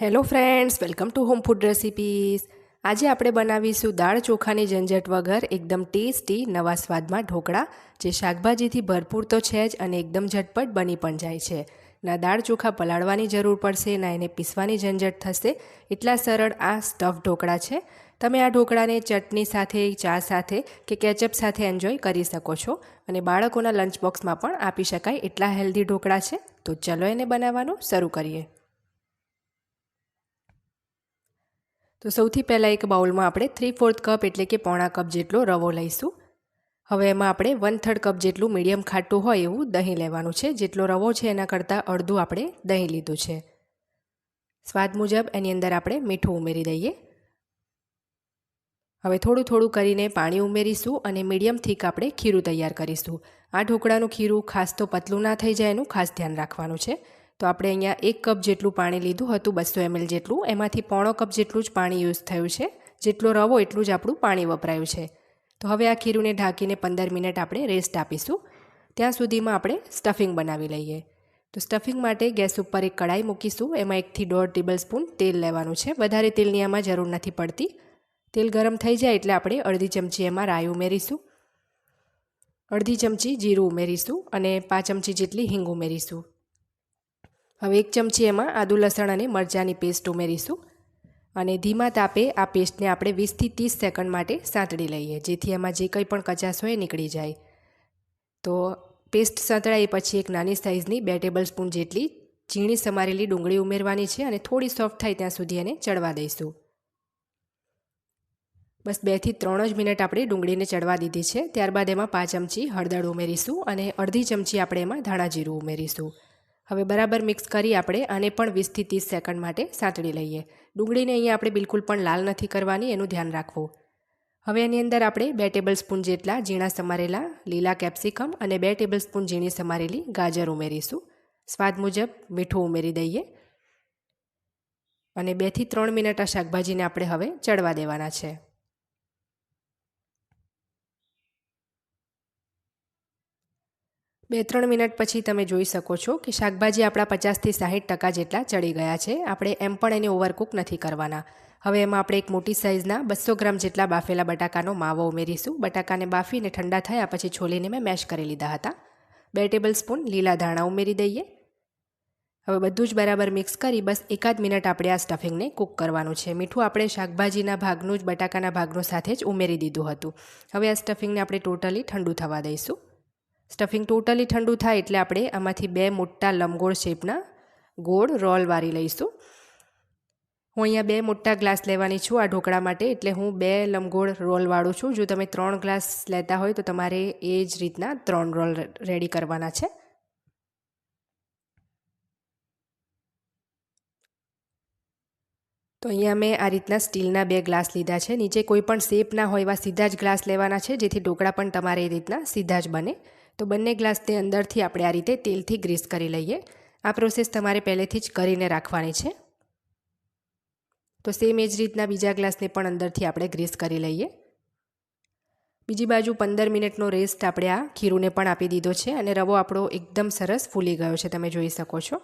Hello friends welcome to home food recipes આજે આપણે બનાવીશું દાળ ચોખાની ઝંઝટ વગર એકદમ ટેસ્ટી નવા સ્વાદમાં ઢોકળા, જે શાકભાજીથી ભરપૂર તો છે જ અને એકદમ ઝટપટ બની પણ જાય છે. ના દાળ ચોખા પલાળવાની જરૂર પડશે, ના એને પીસવાની ઝંઝટ થશે, એટલા સરળ આ સ્ટફ ઢોકળા છે. તમે આ ઢોકળાને ચટણી સાથે, ચા સાથે કે કેચઅપ સાથે એન્જોય કરી શકો છો અને બાળકોના લંચ બોક્સમાં પણ આપી શકાય એટલા હેલ્ધી ઢોકળા છે. તો ચલો એને બનાવવાનું શરૂ કરીએ. તો સૌથી પહેલાં એક બાઉલમાં આપણે થ્રી ફોર્થ કપ એટલે કે પોણા કપ જેટલો રવો લઈશું. હવે એમાં આપણે વન થર્ડ કપ જેટલું મીડિયમ ખાટું હોય એવું દહીં લેવાનું છે. જેટલો રવો છે એના કરતાં અડધું આપણે દહીં લીધું છે. સ્વાદ મુજબ એની અંદર આપણે મીઠું ઉમેરી દઈએ. હવે થોડું થોડું કરીને પાણી ઉમેરીશું અને મીડિયમ થીક આપણે ખીરું તૈયાર કરીશું. આ ઢોકળાનું ખીરું ખાસ તો પતલું ના થઈ જાય એનું ખાસ ધ્યાન રાખવાનું છે. તો આપણે અહીંયા એક કપ જેટલું પાણી લીધું હતું, બસો એમએલ જેટલું. એમાંથી પોણો કપ જેટલું જ પાણી યુઝ થયું છે. જેટલો રવો એટલું જ આપણું પાણી વપરાયું છે. તો હવે આ ખીરુંને ઢાંકીને પંદર મિનિટ આપણે રેસ્ટ આપીશું. ત્યાં સુધીમાં આપણે સ્ટફિંગ બનાવી લઈએ. તો સ્ટફિંગ માટે ગેસ ઉપર એક કડાઈ મૂકીશું. એમાં એકથી દોઢ ટેબલ સ્પૂન તેલ લેવાનું છે. વધારે તેલની આમાં જરૂર નથી પડતી. તેલ ગરમ થઈ જાય એટલે આપણે અડધી ચમચી એમાં રાઈ ઉમેરીશું. અડધી ચમચી જીરું ઉમેરીશું અને પાંચ ચમચી જેટલી હિંગ ઉમેરીશું. હવે એક ચમચી એમાં આદુ લસણ અને મરચાંની પેસ્ટ ઉમેરીશું. અને ધીમા તાપે આ પેસ્ટને આપણે વીસથી ત્રીસ સેકન્ડ માટે સાંતળી લઈએ, જેથી એમાં જે કંઈ પણ કચાશ હોય નીકળી જાય. તો પેસ્ટ સાંતળાઈ પછી એક નાની સાઇઝની બે ટેબલ સ્પૂન જેટલી ઝીણી સમારેલી ડુંગળી ઉમેરવાની છે અને થોડી સોફ્ટ થાય ત્યાં સુધી એને ચડવા દઈશું. બસ બેથી ત્રણ જ મિનિટ આપણે ડુંગળીને ચડવા દીધી છે. ત્યારબાદ એમાં પાંચ ચમચી હળદર ઉમેરીશું અને અડધી ચમચી આપણે એમાં ધાણા જીરું ઉમેરીશું. હવે બરાબર મિક્સ કરી આપણે આને પણ વીસથી ત્રીસ સેકન્ડ માટે સાંતળી લઈએ. ડુંગળીને અહીંયા આપણે બિલકુલ પણ લાલ નથી કરવાની, એનું ધ્યાન રાખવું. હવે એની અંદર આપણે બે ટેબલ સ્પૂન જેટલા ઝીણા સમારેલા લીલા કેપ્સિકમ અને બે ટેબલ સ્પૂન ઝીણી સમારેલી ગાજર ઉમેરીશું. સ્વાદ મુજબ મીઠું ઉમેરી દઈએ. અને બેથી ત્રણ મિનિટ આ શાકભાજીને આપણે હવે ચડવા દેવાના છે. બે ત્રણ મિનિટ પછી તમે જોઈ શકો છો કે શાકભાજી આપણા પચાસથી સાહીઠ ટકા જેટલા ચડી ગયા છે. આપણે એમ પણ એને ઓવરકુક નથી કરવાના. હવે એમાં આપણે એક મોટી સાઇઝના બસો ગ્રામ જેટલા બાફેલા બટાકાનો માવો ઉમેરીશું. બટાકાને બાફીને ઠંડા થયા પછી છોલીને મેં મેશ કરી લીધા હતા. બે ટેબલ સ્પૂન લીલા ધાણા ઉમેરી દઈએ. હવે બધું જ બરાબર મિક્સ કરી બસ એકાદ મિનિટ આપણે આ સ્ટફિંગને કૂક કરવાનું છે. મીઠું આપણે શાકભાજીના ભાગનું જ, બટાકાના ભાગનું સાથે જ ઉમેરી દીધું હતું. હવે આ સ્ટફિંગને આપણે ટોટલી ઠંડુ થવા દઈશું. સ્ટફિંગ ટોટલી ઠંડુ થાય એટલે આપણે આમાંથી બે મોટા લંબગોળ શેપના ગોળ રોલ વારી લઈશું. હું અહીંયા બે મોટા ગ્લાસ લેવાની છું આ ઢોકળા માટે એટલે હું બે લંબગોળ રોલ વાળું છું. જો તમે ત્રણ ગ્લાસ લેતા હોય તો તમારે એ જ રીતના ત્રણ રોલ રેડી કરવાના છે. તો અહીંયા મેં આ રીતના સ્ટીલના બે ગ્લાસ લીધા છે. નીચે કોઈ પણ શેપ ના હોય એવા સીધા જ ગ્લાસ લેવાના છે, જેથી ઢોકળા પણ તમારે એ રીતના સીધા જ બને. તો બંને ગ્લાસને અંદરથી આપણે આ રીતે તેલથી ગ્રીસ કરી લઈએ. આ પ્રોસેસ તમારે પહેલેથી જ કરીને રાખવાની છે. તો સેમ એ જ રીતના બીજા ગ્લાસને પણ અંદરથી આપણે ગ્રીસ કરી લઈએ. બીજી બાજુ પંદર મિનિટનો રેસ્ટ આપણે આ ખીરુંને પણ આપી દીધો છે અને રવો આપણો એકદમ સરસ ફૂલી ગયો છે, તમે જોઈ શકો છો.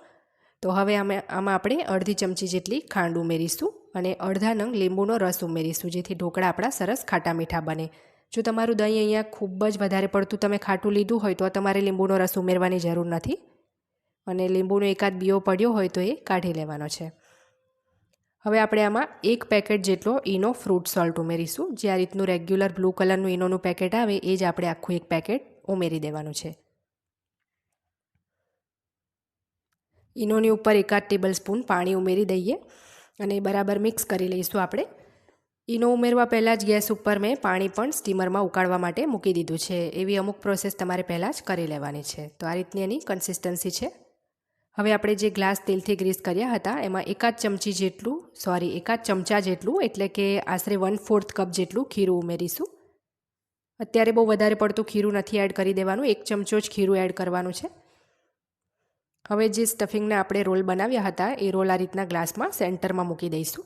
તો હવે અમે આમાં આપણે અડધી ચમચી જેટલી ખાંડ ઉમેરીશું અને અડધા નંગ લીંબુનો રસ ઉમેરીશું, જેથી ઢોકળા આપણા સરસ ખાટા મીઠા બને. જો તમારું દહીં અહીંયા ખૂબ જ વધારે પડતું તમે ખાટું લીધું હોય તો તમારે લીંબુનો રસ ઉમેરવાની જરૂર નથી. અને લીંબુનો એકાદ બીઓ પડ્યો હોય તો એ કાઢી લેવાનો છે. હવે આપણે આમાં એક પેકેટ જેટલો ઈનો ફ્રૂટ સોલ્ટ ઉમેરીશું. જે આ રીતનું રેગ્યુલર બ્લુ કલરનું ઈનોનું પેકેટ આવે એ જ આપણે આખું એક પેકેટ ઉમેરી દેવાનું છે. ઈનોની ઉપર એકાદ ટેબલ સ્પૂન પાણી ઉમેરી દઈએ અને બરાબર મિક્સ કરી લઈશું આપણે. ઈનો ઉમેરવા પહેલાં જ ગેસ ઉપર મેં પાણી પણ સ્ટીમરમાં ઉકાળવા માટે મૂકી દીધું છે. એવી અમુક પ્રોસેસ તમારે પહેલાં જ કરી લેવાની છે. તો આ રીતની એની કન્સિસ્ટન્સી છે. હવે આપણે જે ગ્લાસ તેલથી ગ્રીસ કર્યા હતા, એમાં એકાદ ચમચી જેટલું, સોરી, એકાદ ચમચા જેટલું, એટલે કે આશરે વન ફોર્થ કપ જેટલું ખીરું ઉમેરીશું. અત્યારે બહુ વધારે પડતું ખીરું નથી એડ કરી દેવાનું, એક ચમચો જ ખીરું એડ કરવાનું છે. હવે જે સ્ટફિંગને આપણે રોલ બનાવ્યા હતા, એ રોલ આ રીતના ગ્લાસમાં સેન્ટરમાં મૂકી દઈશું.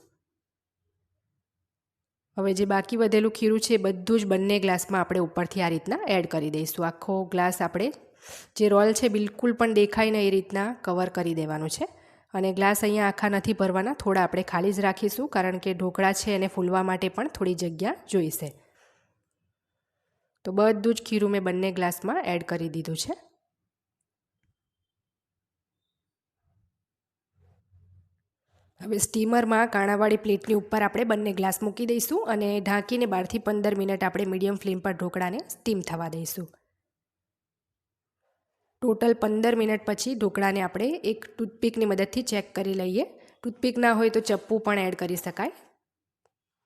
હવે જે બાકી વધેલું ખીરું છે બધું જ બંને ગ્લાસમાં આપણે ઉપરથી આ રીતના એડ કરી દઈશું. આખો ગ્લાસ આપણે જે રોલ છે બિલકુલ પણ દેખાય ને એ રીતના કવર કરી દેવાનું છે. અને ગ્લાસ અહીંયા આખા નથી ભરવાના, થોડા આપણે ખાલી જ રાખીશું કારણ કે ઢોકળા છે એને ફૂલવા માટે પણ થોડી જગ્યા જોઈશે. તો બધું જ ખીરું મેં બંને ગ્લાસમાં એડ કરી દીધું છે. હવે સ્ટીમરમાં કાણાવાળી પ્લેટની ઉપર આપણે બંને ગ્લાસ મૂકી દઈશું અને ઢાંકીને બારથી પંદર મિનિટ આપણે મીડિયમ ફ્લેમ પર ઢોકળાને સ્ટીમ થવા દઈશું. ટોટલ પંદર મિનિટ પછી ઢોકળાને આપણે એક ટૂથપીકની મદદથી ચેક કરી લઈએ. ટૂથપીક ના હોય તો ચપ્પુ પણ એડ કરી શકાય.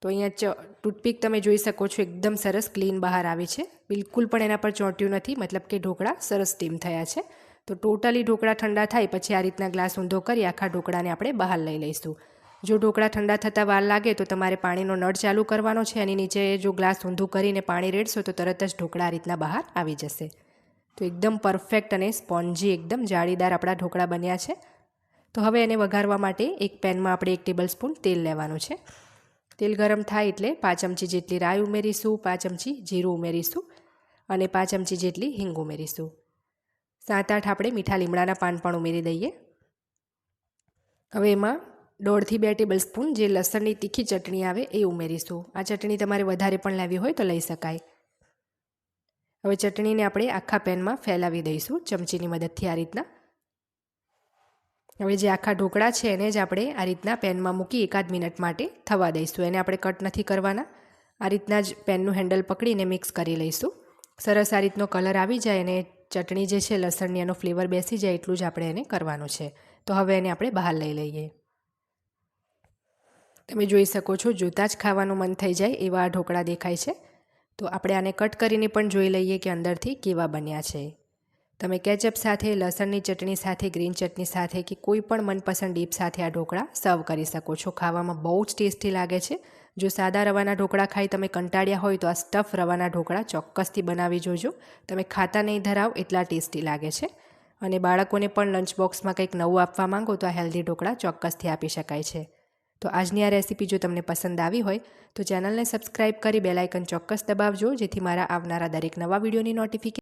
તો અહીંયા ચ, ટૂથપીક તમે જોઈ શકો છો એકદમ સરસ ક્લીન બહાર આવે છે. બિલકુલ પણ એના પર ચોંટ્યું નથી, મતલબ કે ઢોકળા સરસ સ્ટીમ થયા છે. તો ટોટલી ઢોકળા ઠંડા થાય પછી આ રીતના ગ્લાસ ઊંધો કરી આખા ઢોકળાને આપણે બહાર લઈ લઈશું. જો ઢોકળા ઠંડા થતાં વાર લાગે તો તમારે પાણીનો નળ ચાલુ કરવાનો છે એની નીચે જો ગ્લાસ ઊંધું કરીને પાણી રેડશો તો તરત જ ઢોકળા આ રીતના બહાર આવી જશે. તો એકદમ પરફેક્ટ અને સ્પોન્જી, એકદમ જાળીદાર આપણા ઢોકળા બન્યા છે. તો હવે એને વઘારવા માટે એક પેનમાં આપણે એક ટેબલ સ્પૂન તેલ લેવાનું છે. તેલ ગરમ થાય એટલે પાંચ ચમચી જેટલી રાઈ ઉમેરીશું, પાંચ ચમચી જીરું ઉમેરીશું અને પાંચ ચમચી જેટલી હિંગ ઉમેરીશું. સાત આઠ આપણે મીઠા લીમડાના પાન પણ ઉમેરી દઈએ. હવે એમાં દોઢથી બે ટેબલ સ્પૂન જે લસણની તીખી ચટણી આવે એ ઉમેરીશું. આ ચટણી તમારે વધારે પણ લાવી હોય તો લઈ શકાય. હવે ચટણીને આપણે આખા પેનમાં ફેલાવી દઈશું ચમચીની મદદથી આ રીતના. હવે જે આખા ઢોકળા છે એને જ આપણે આ રીતના પેનમાં મૂકી એકાદ મિનિટ માટે થવા દઈશું. એને આપણે કટ નથી કરવાના. આ રીતના જ પેનનું હેન્ડલ પકડીને મિક્સ કરી લઈશું. સરસ આ રીતનો કલર આવી જાય અને ચટણી જે છે, લસણની એનો ફ્લેવર બેસી જાય એટલું જ આપણે એને કરવાનું છે. તો હવે એને આપણે બહાર લઈ લઈએ. તમે જોઈ શકો છો, જોતાં જ ખાવાનું મન થઈ જાય એવા ઢોકળા દેખાય છે. તો આપણે આને કટ કરીને પણ જોઈ લઈએ કે અંદરથી કેવા બન્યા છે. તમે કેચઅપ સાથે, લસણની ચટણી સાથે, ગ્રીન ચટણી સાથે કે કોઈ પણ મનપસંદ ડીપ સાથે આ ઢોકળા સર્વ કરી શકો છો. ખાવામાં બહુ જ ટેસ્ટી લાગે છે. જો સાદા રવાના ઢોકળા ખાઈ તમે કંટાળ્યા હોય તો આ સ્ટફ રવાના ઢોકળા ચોક્કસથી બનાવી જોજો. તમે ખાતા નહીં ધરાવ એટલા ટેસ્ટી લાગે છે. અને બાળકોને પણ લંચ બોક્સમાં કંઈક નવું આપવા માંગો તો આ હેલ્ધી ઢોકળા ચોક્કસથી આપી શકાય છે. તો આજની આ રેસીપી જો તમને પસંદ આવી હોય તો ચેનલને સબસ્ક્રાઇબ કરી બેલાઇકન ચોક્કસ દબાવજો, જેથી મારા આવનારા દરેક નવા વિડીયોની નોટિફિકેશન